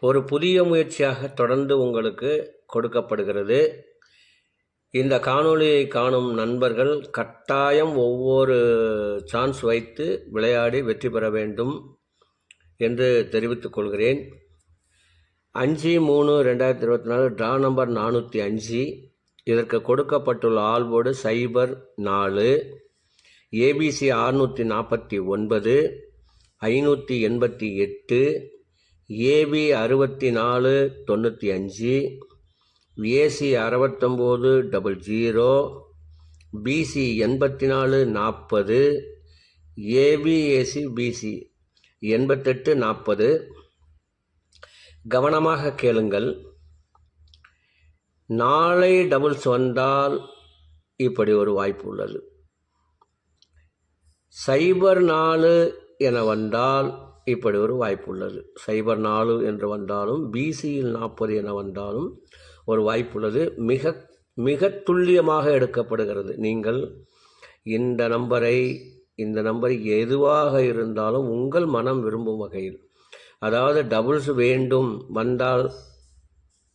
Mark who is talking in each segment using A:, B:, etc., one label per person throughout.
A: ஒரு புதிய முயற்சியாக தொடர்ந்து உங்களுக்கு கொடுக்கப்படுகிறது. இந்த காணொளியை காணும் நண்பர்கள் கட்டாயம் ஒவ்வொரு சான்ஸ் வைத்து விளையாடி வெற்றி பெற வேண்டும் என்று தெரிவித்துக் கொள்கிறேன். அஞ்சு மூணு ரெண்டாயிரத்தி இருபத்தி நாலு ட்ரா நம்பர் நானூற்றி அஞ்சு. இதற்கு கொடுக்கப்பட்டுள்ள ஆல்போர்டு சைபர் நாலு. ஏபிசி ஆறுநூற்றி நாற்பத்தி ஒன்பது ஐநூற்றி எண்பத்தி எட்டு ஏபி அறுபத்தி நாலு தொண்ணூற்றி அஞ்சு ஏசி அறுபத்தொம்போது டபுள் ஜீரோ பிசி எண்பத்தி நாலு நாற்பது ஏபிஏசி பிசி எண்பத்தெட்டு நாற்பது கவனமாக கேளுங்கள். நாளை டபுள்ஸ் வந்தால் இப்படி ஒரு வாய்ப்பு உள்ளது. சைபர் நாலு என வந்தால் இப்படி ஒரு வாய்ப்பு உள்ளது. சைபர் நாலு என்று வந்தாலும் பிசியில் நாற்பது என வந்தாலும் ஒரு வாய்ப்பு உள்ளது. மிக மிக துல்லியமாக எடுக்கப்படுகிறது. நீங்கள் இந்த நம்பரை இந்த நம்பர் எதுவாக இருந்தாலும் உங்கள் மனம் விரும்பும் வகையில். அதாவது டபுள்ஸ் வேண்டும் வந்தால்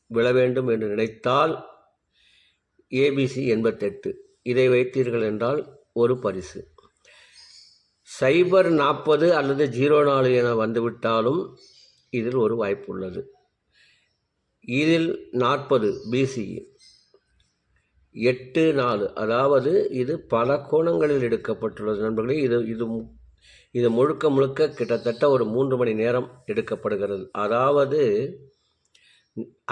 A: விழ வேண்டும் என்று நினைத்தால் ஏபிசி எண்பத்தெட்டு. இதை வைத்தீர்கள் என்றால் ஒரு பரிசு. சைபர் நாற்பது அல்லது ஜீரோ நாலு என வந்துவிட்டாலும் இதில் ஒரு வாய்ப்பு உள்ளது இதில் நாற்பது பிசி எட்டு நாலு. அதாவது இது பல கோணங்களில் எடுக்கப்பட்டுள்ளது நண்பர்களே. இது இது இது முழுக்க முழுக்க கிட்டத்தட்ட ஒரு மூன்று மணி நேரம் எடுக்கப்படுகிறது. அதாவது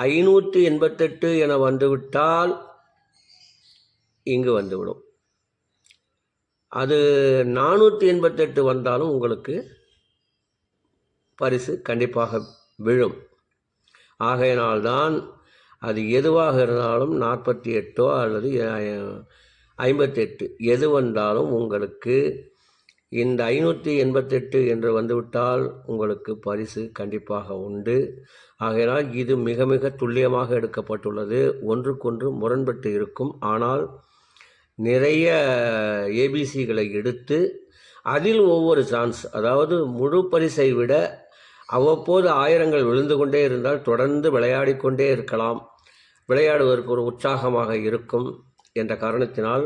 A: ஐநூற்றி எண்பத்தெட்டு என வந்துவிட்டால் இங்கு வந்துவிடும். அது நானூற்றி எண்பத்தெட்டு வந்தாலும் உங்களுக்கு பரிசு கண்டிப்பாக விழும். ஆகையினால்தான் அது எதுவாக இருந்தாலும் நாற்பத்தி எட்டோ அல்லது ஐம்பத்தெட்டு எது வந்தாலும் உங்களுக்கு இந்த ஐநூற்றி எண்பத்தெட்டு என்று வந்துவிட்டால் உங்களுக்கு பரிசு கண்டிப்பாக உண்டு. ஆகையினால் இது மிக மிக துல்லியமாக எடுக்கப்பட்டுள்ளது. ஒன்றுக்கொன்று முரண்பட்டு இருக்கும். ஆனால் நிறைய ஏபிசிகளை எடுத்து அதில் ஒவ்வொரு சான்ஸ் அதாவது முழு பரிசை விட அவ்வப்போது ஆயிரங்கள் விழுந்து கொண்டே இருந்தால் தொடர்ந்து விளையாடிக்கொண்டே இருக்கலாம். விளையாடுவதற்கு ஒரு உற்சாகமாக இருக்கும் என்ற காரணத்தினால்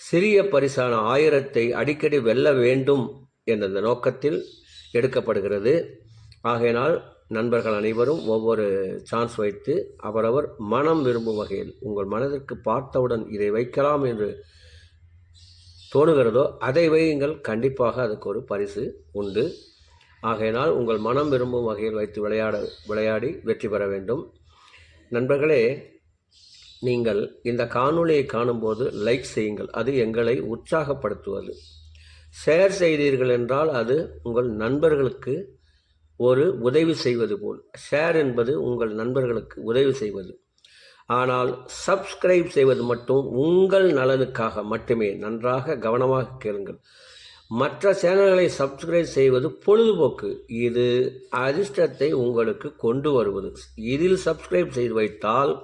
A: சிறிய பரிசான ஆயிரத்தை அடிக்கடி வெல்ல வேண்டும் என்ற இந்த நோக்கத்தில் எடுக்கப்படுகிறது. ஆகையினால் நண்பர்கள் அனைவரும் ஒவ்வொரு சான்ஸ் வைத்து அவரவர் மனம் விரும்பும் வகையில் உங்கள் மனதிற்கு பார்த்தவுடன் இதை வைக்கலாம் என்று தோணுகிறதோ அதை வையுங்கள். கண்டிப்பாக அதுக்கு ஒரு பரிசு உண்டு. ஆகையினால் உங்கள் மனம் விரும்பும் வகையில் வைத்து விளையாட விளையாடி வெற்றி பெற வேண்டும். நண்பர்களே நீங்கள் இந்த காணொளியை காணும்போது லைக் செய்யுங்கள். அது எங்களை உற்சாகப்படுத்துவது. ஷேர் செய்தீர்கள் என்றால் அது உங்கள் நண்பர்களுக்கு ஒரு உதவி செய்வது போல். ஷேர் என்பது உங்கள் நண்பர்களுக்கு உதவி செய்வது. ஆனால் சப்ஸ்கிரைப் செய்வது மட்டும் உங்கள் நலனுக்காக மட்டுமே. நன்றாக கவனமாக கேளுங்கள். மற்ற சேனல்களை சப்ஸ்கிரைப் செய்வது பொழுதுபோக்கு. இது அதிர்ஷ்டத்தை உங்களுக்கு கொண்டு வருவது. இதில் சப்ஸ்கிரைப் செய்து வைத்தால்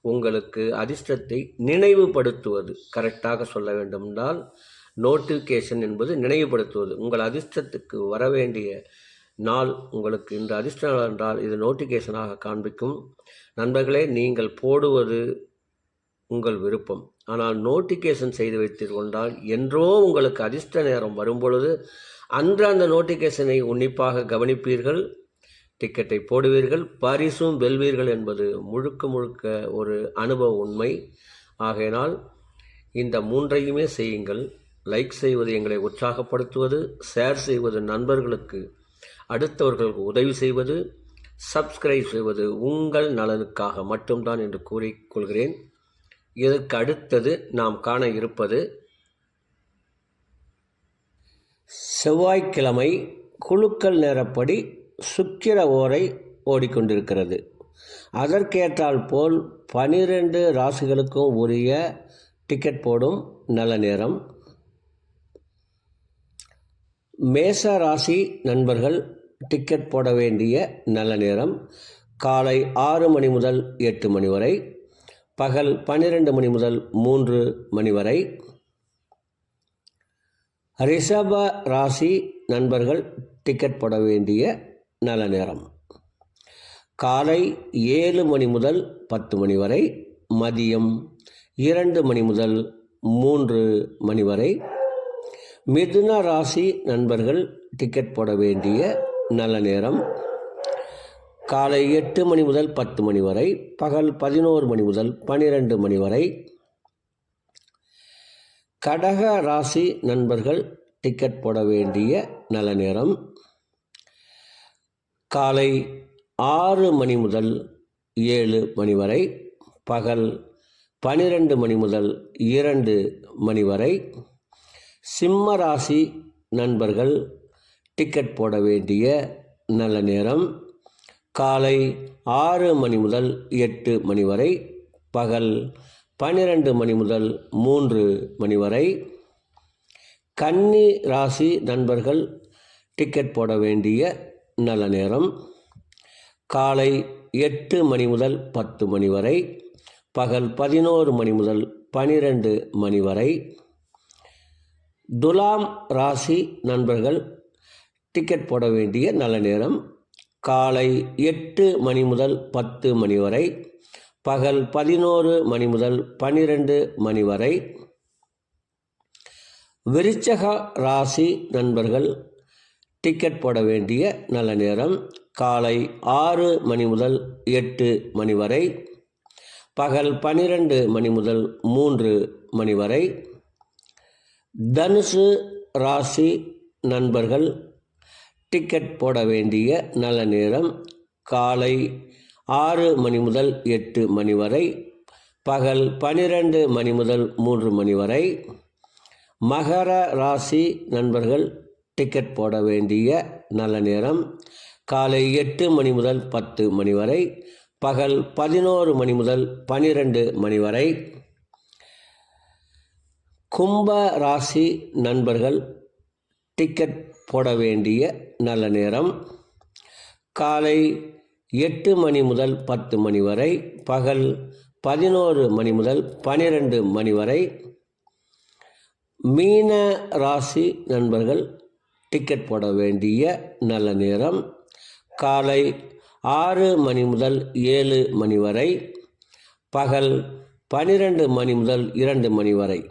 A: உங்களுக்கு அதிர்ஷ்டத்தை நினைவுபடுத்துவது. கரெக்டாக சொல்ல வேண்டுமென்றால் நோட்டிஃபிகேஷன் என்பது நினைவுபடுத்துவது. உங்கள் அதிர்ஷ்டத்துக்கு வர வேண்டிய நாள் உங்களுக்கு இந்த அதிர்ஷ்ட நாள் என்றால் இது நோட்டிஃபிகேஷனாக காண்பிக்கும். நண்பர்களே நீங்கள் போடுவது உங்கள் விருப்பம். ஆனால் நோட்டிஃபிகேஷன் செய்து வைத்து கொண்டால் என்றோ உங்களுக்கு அதிர்ஷ்ட நேரம் வரும்பொழுது அன்று அந்த நோட்டிஃபிகேஷனை உன்னிப்பாக கவனிப்பீர்கள். டிக்கெட்டை போடுவீர்கள். பரிசும் வெல்வீர்கள் என்பது முழுக்க முழுக்க ஒரு அனுபவ உண்மை. ஆகையினால் இந்த மூன்றையுமே செய்யுங்கள். லைக் செய்வது எங்களை உற்சாகப்படுத்துவது. ஷேர் செய்வது நண்பர்களுக்கு அடுத்தவர்களுக்கு உதவி செய்வது சப்ஸ்கிரைப் செய்வது உங்கள் நலனுக்காக மட்டும்தான் என்று கூறிக்கொள்கிறேன். இதற்கு அடுத்தது நாம் காண இருப்பது செவ்வாய்க்கிழமை குழுக்கள் நேரப்படி சுக்கிர ஓரை ஓடிக்கொண்டிருக்கிறது. அதற்கேற்றால் போல் பனிரெண்டு ராசிகளுக்கும் உரிய டிக்கெட் போடும் நல்ல நேரம். மேச ராசி நண்பர்கள் டிக்கெட் போட வேண்டிய நல்ல நேரம். காலை ஆறு மணி முதல் எட்டு மணி வரை. பகல் பன்னிரெண்டு மணி முதல் மூன்று மணி வரை. ரிஷப ராசி நண்பர்கள் டிக்கெட் போட வேண்டிய நல்ல நேரம். காலை ஏழு மணி முதல் பத்து மணி வரை. மதியம் இரண்டு மணி முதல் மூன்று மணி வரை. மிதுன ராசி நண்பர்கள் டிக்கெட் போட வேண்டிய நல்ல நேரம். காலை எட்டு மணி முதல் பத்து மணி வரை பகல் பதினோரு மணி முதல் பனிரெண்டு மணி வரை. கடக ராசி நண்பர்கள் டிக்கெட் போட வேண்டிய நல்ல நேரம். காலை ஆறு மணி முதல் ஏழு மணி வரை பகல் பனிரெண்டு மணி முதல் இரண்டு மணி வரை. சிம்ம ராசி நண்பர்கள் டிக்கெட் போட வேண்டிய நல்ல நேரம். காலை ஆறு மணி முதல் எட்டு மணி வரை பகல் பன்னிரண்டு மணி முதல் மூன்று மணி வரை. கன்னி ராசி நண்பர்கள் டிக்கெட் போட வேண்டிய நல்ல நேரம். காலை எட்டு மணி முதல் பத்து மணி வரை பகல் பதினோரு மணி முதல் பனிரெண்டு மணி வரை. துலாம் ராசி நண்பர்கள் டிக்கெட் போட வேண்டிய நல்ல நேரம். காலை எட்டு மணி முதல் பத்து மணி வரை பகல் பதினோரு மணி முதல் பன்னிரெண்டு மணி வரை. விருச்சக ராசி நண்பர்கள் டிக்கெட் போட வேண்டிய நல்ல நேரம். காலை ஆறு மணி முதல் எட்டு மணி வரை பகல் பன்னிரெண்டு மணி முதல் மூன்று மணி வரை. தனுசு ராசி நண்பர்கள் டிக்கெட் போட வேண்டிய நல்ல நேரம் காலை ஆறு மணி முதல் எட்டு மணி வரை பகல் பனிரெண்டு மணி முதல் மூன்று மணி வரை. மகர ராசி நண்பர்கள் டிக்கெட் போட வேண்டிய நல்ல நேரம் காலை எட்டு மணி முதல் பத்து மணி வரை பகல் பதினோரு மணி முதல் பனிரெண்டு மணி வரை. கும்ப ராசி நண்பர்கள் டிக்கெட் போட வேண்டிய நல்ல நேரம். காலை எட்டு மணி முதல் பத்து மணி வரை பகல் பதினோரு மணி முதல் பனிரெண்டு மணி வரை. மீன ராசி நண்பர்கள் டிக்கெட் போட வேண்டிய நல்ல நேரம். காலை ஆறு மணி முதல் ஏழு மணி வரை பகல் பனிரெண்டு மணி முதல் இரண்டு மணி வரை.